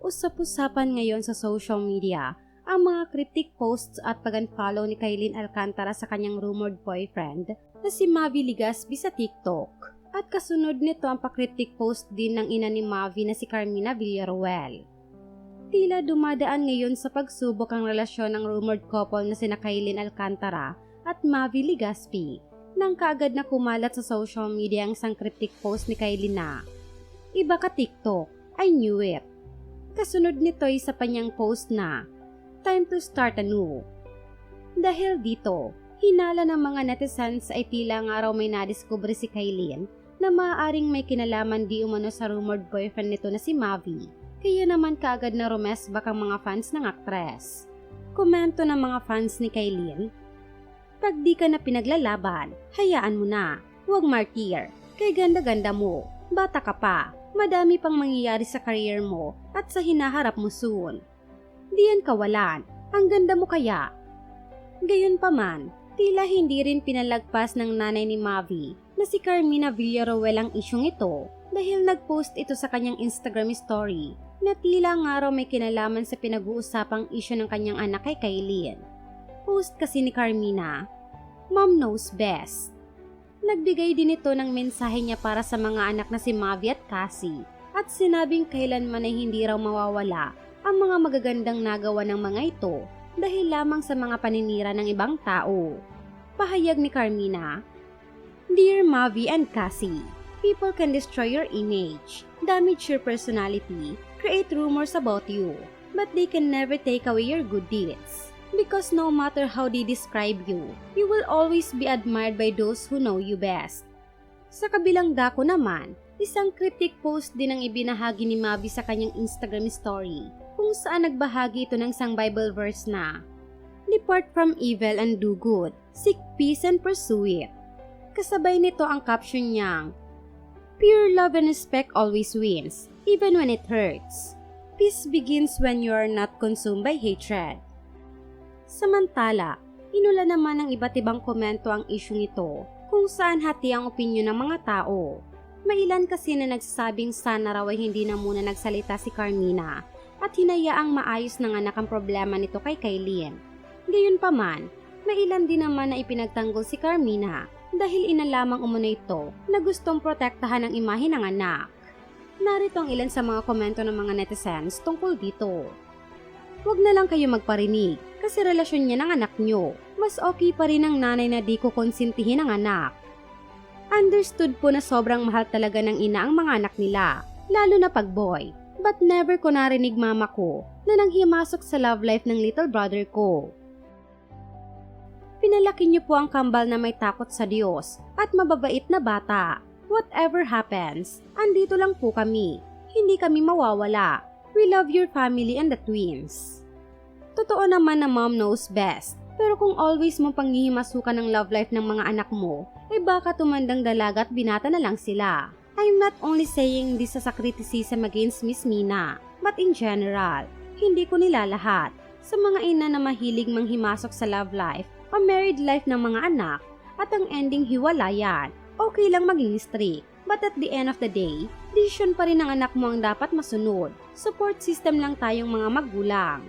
Usap-usapan ngayon sa social media ang mga cryptic posts at pag-unfollow ni Kailin Alcantara sa kanyang rumored boyfriend na si Mavi Ligaspi sa TikTok. At kasunod nito ang pa-cryptic post din ng ina ni Mavi na si Carmina Villaruel. Tila dumadaan ngayon sa pagsubok ang relasyon ng rumored couple na sina Kailin Alcantara at Mavi Ligaspi nang kaagad na kumalat sa social media ang isang cryptic post ni Kailin na Iba ka TikTok, I knew it. Kasunod nito ay sa panyang post na Time to start anew. Dahil dito, hinala ng mga netizens ay tila nga raw may nadiskubre si Kailin na maaaring may kinalaman di umano sa rumored boyfriend nito na si Mavi. Kaya naman kaagad na rumesbak ang mga fans ng aktres. Komento ng mga fans ni Kailin, Pag di ka na pinaglalaban, hayaan mo na. Huwag martir. Kay ganda-ganda mo. Bata ka pa. Madami pang mangyayari sa career mo at sa hinaharap mo soon. Di yan kawalan. Ang ganda mo kaya. Gayon pa man, tila hindi rin pinalagpas ng nanay ni Mavi na si Carmina Villaruel ang isyong ito dahil nagpost ito sa kanyang Instagram story na tila nga raw may kinalaman sa pinag-uusapang isyu ng kanyang anak kay Kailin. Post kasi ni Carmina, Mom knows best. Nagbigay din ito ng mensahe niya para sa mga anak na si Mavi at Cassie at sinabing kailanman ay hindi raw mawawala ang mga magagandang nagawa ng mga ito dahil lamang sa mga paninira ng ibang tao. Pahayag ni Carmina, Dear Mavi and Cassie, people can destroy your image, damage your personality, create rumors about you, but they can never take away your good deeds. Because no matter how they describe you, you will always be admired by those who know you best. Sa kabilang dako naman, isang cryptic post din ang ibinahagi ni Mavi sa kanyang Instagram story kung saan nagbahagi ito ng isang Bible verse na Depart from evil and do good, seek peace and pursue it. Kasabay nito ang caption niyang Pure love and respect always wins, even when it hurts. Peace begins when you are not consumed by hatred. Samantala, inula naman ng iba't ibang komento ang isyong ito kung saan hati ang opinyon ng mga tao. May ilan kasi na nagsasabing sana raw ay hindi na muna nagsalita si Carmina at hinayaang maayos ng anak ang problema nito kay Kailin. Gayunpaman, may ilan din naman na ipinagtanggol si Carmina dahil ina lamang umano ito na gustong protektahan ang imahe ng anak. Narito ang ilan sa mga komento ng mga netizens tungkol dito. Huwag na lang kayo magparinig kasi relasyon niya ng anak niyo. Mas okay pa rin ang nanay na di ko konsintihin ang anak. Understood po na sobrang mahal talaga ng ina ang mga anak nila, lalo na pag boy. But never ko narinig mama ko na nang himasok sa love life ng little brother ko. Pinalaki niyo po ang kambal na may takot sa Diyos at mababait na bata. Whatever happens, andito lang po kami. Hindi kami mawawala. We love your family and the twins. Totoo naman na mom knows best. Pero kung always mo panghihimasukan ng love life ng mga anak mo, eh baka tumandang dalaga at binata na lang sila. I'm not only saying this as a criticism against Miss Mina, but in general, hindi ko nilalahat. Sa mga ina na mahilig manghimasok sa love life o married life ng mga anak at ang ending hiwalayan, okay lang maging strict. But at the end of the day, decision pa rin ng anak mo ang dapat masunod. Support system lang tayong mga magulang.